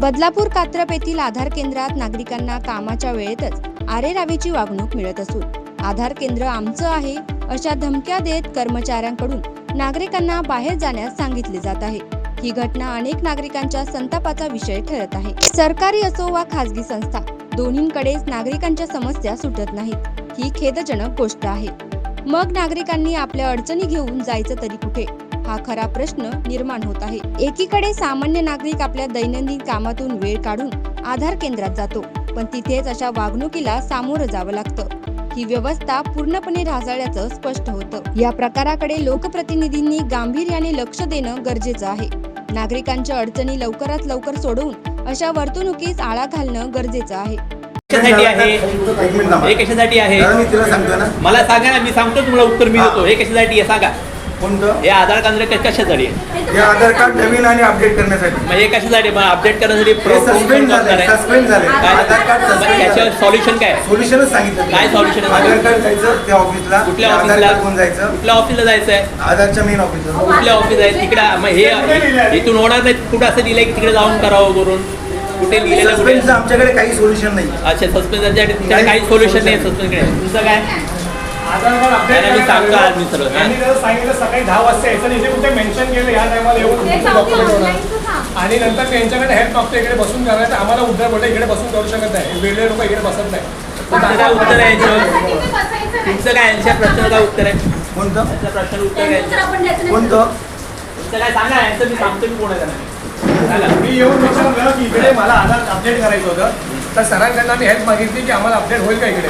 बदलापूर कात्रप येथील आधार केंद्रात नागरिकांना कामाच्या वेळेतच आरेरावीची वागणूक मिळत असून आधार केंद्र आमचं आहे अशा धमक्या देत कर्मचाऱ्यांकडून नागरिकांना बाहेर जाण्यास सांगितले जात आहे. ही घटना अनेक नागरिकांच्या संतापाचा विषय ठरत आहे. सरकारी असो वा खासगी संस्था दोन्हींकडेच नागरिकांच्या समस्या सुटत नाहीत. ही खेदजनक गोष्ट आहे. मग नागरिकांनी आपल्या अडचणी घेऊन जायचं तरी कुठे? हा खरा प्रश्न निर्माण होत आहे. एकीकडे सामान्य नागरिक आपल्या दैनंदिन कामातून वेळ काढून आधार केंद्रात जातो पण तिथेच अशा वागणुकीला सामोरं जावं लागतं. ही व्यवस्था पूर्णपणे ढासळल्याचं स्पष्ट होतं. या प्रकाराकडे लोकप्रतिनिधींनी गांभीर्याने लक्ष देणं गरजेचं आहे. नागरिकांच्या अडचणी लवकरात लवकर सोडवून अशा वर्तणुकीस आळा घालणं गरजेचं आहे. कशासाठी आहे. हे कशासाठी आहे? दादा, मी तिला सांगतो ना. मला सांगा ना मी सांगतो तुम्हाला उत्तर मी देतो. हे कशासाठी आहे? सांगा. कोणतं? हे आधार केंद्र क- कशासाठी? आहे हे आधार कार्ड नवीन आणि अपडेट करण्यासाठी. मग हे कशासाठी? मग अपडेट करण्यासाठी हे प्रो- कोण- कोण सस्पेंड करणार आहे? सस्पेंड झालंय. काय? आधार कार्ड मग सस्पेंड याच्यावर सॉल्युशन काय? आहे? सोल्युशनच सांगितलं काय solution आहे? आधार कार्ड जायचं त्या ऑफिसला कुठल्या आधार ऑफिसला कार्ड कोण जायचं. कुठल्या ऑफिसला जायचं आहे आधारच्या मेन ऑफिसला कुठल्या ऑफिस आहे तिकडे मग हे इथून होणार नाही. कुठं असं दिलंय की तिकडे जाऊन करावं करून कुठे लिहिलेलं कुठे? सस्पेंडचं आमच्याकडे काही सोल्युशन नाही. अच्छा तुमच्याकडे काही सोल्युशन नाही सस्पेन्सकडे तुमचं काय? आधार कार्ड अपडेट नाही, मी सांगतो आज मी सर्व. त्यांनी जर सांगितलं सकाळी दहा वाजता यायचं. इथे कुठे मेन्शन केलं या टायमाला येऊन तुमचं document होणार. आणि नंतर त्यांच्याकडे हेल्प मागतो इकडे बसून करायचं. आम्हाला उद्धर बोलतो इकडे बसून करू शकत नाही. वेगळे लोक इकडे बसत नाही. उत्तर आहे? याच्यावर तुमचं काय? यांच्या प्रश्नाला उत्तर आहे? कोणतं? यांच्या प्रश्नाला उत्तर काय? आहे? कोणतं? तुमचं काय? सांगा. यांचं मी सांगतो मी कोण आहे त्यांना. सांगा. मी येऊन विचारलं की इकडे मला आधार अपडेट करायचं होतं. तर सरांकडनं मी हेल्प मागितली की आम्हाला अपडेट होईल का इकडे?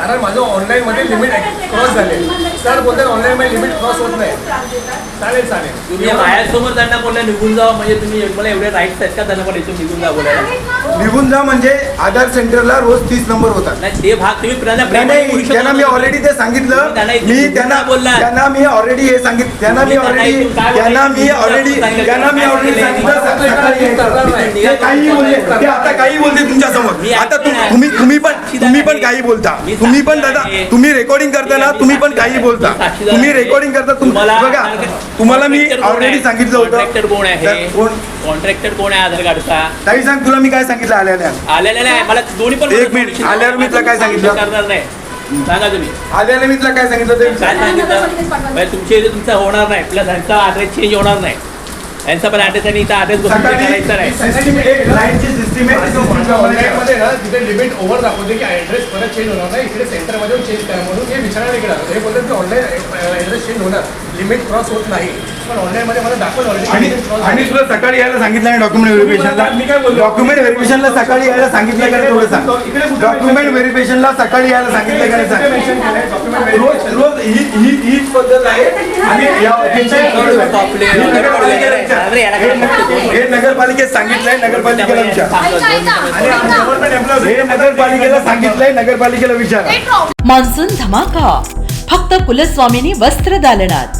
कारण माझं ऑनलाईन मध्ये लिमिट क्रॉस झाले. सर बोलतात ऑनलाईन मध्ये लिमिट क्रॉस होत नाही. चालेल चालेल. तुम्ही बाहेरसमोर त्यांना बोलला निघून जावं. म्हणजे तुम्ही मला एवढे राईट्स आहेत का त्यांना पण इथून निघून जा बोलायला? निघून जा म्हणजे आधार सेंटरला रोज तीस नंबर होतात नाही ते भाग तुम्ही त्यांना नाही मी ना. ऑलरेडी ते सांगितलं मी त्यांना बोलला. त्यांना मी ऑलरेडी हे सांगितलं त्यांना मी ऑलरेडी त्यांना मी? ऑलरेडी. त्यांना मी ऑलरेडी सांगितलं काही बोलले ते आता काही बोलते तुमच्यासमोर आता. तुम्ही तुम्ही पण तुम्ही पण. काही बोलता तुम्ही पण दादा. तुम्ही रेकॉर्डिंग करताना मी तुम्ही पण काही. बोलता तुम्ही. रेकॉर्डिंग करता तुम- तुम्हाला- बघा तुम्हाला मी ऑलरेडी? सांगितलं होतं कॉन्ट्रॅक्टर कोण आहे कॉन्ट्रॅक्टर कोण आहे आधार कार्डचा काही सांग तुला मी काय सांगितलं आल्याल्या आलेलं नाही मला दोन्ही पण एक मिनिट. आल्यावर मी तुला काय सांगितलं? करणार नाही. सांगा तुम्ही. आल्याने मी तुला काय सांगितलं ते? काय सांगितलं? तुमच्या इथे तुमचं होणार नाही प्लस यांचा ॲड्रेस चेंज होणार नाही. यांचा पण ॲड्रेस आणि इथं ॲड्रेस करायचं नाही. सिस्टीम एक लाईनची सिस्टीम आहे ती तुमच्या ऑनलाईन मध्ये ना तिथे लिमिट ओव्हर दाखवते की ऍड्रेस परत चेंज होणार नाही. इकडे सेंटरमध्ये चेंज करा म्हणून हे विचारायला इकडे. आलं. हे बोलतात की ऑनलाईन ऍड्रेस चेंज होणार. लिमिट क्रॉस होत नाही. पण ऑनलाईन मध्ये मला दाखवलं आणि ऑलरेडी आणि तुला सकाळी यायला सांगितलं नाही डॉक्युमेंट मी काय व्हेरिफिकेशनला? डॉक्युमेंट व्हेरिफिकेशनला सकाळी यायला सांगितलं का थोडं सांग डॉक्युमेंट व्हेरिफिकेशनला सकाळी यायला सांगितलं का सांग रोज रोज ही ही हीच पद्धत आहे. आणि हे नगरपालिकेत सांगितलंय. नगरपालिकेला विचार आणि हे नगरपालिकेला सांगितलंय नगरपालिकेला विचार. मान्सून धमाका. फक्त कुलस्वामिनी वस्त्र दालनात.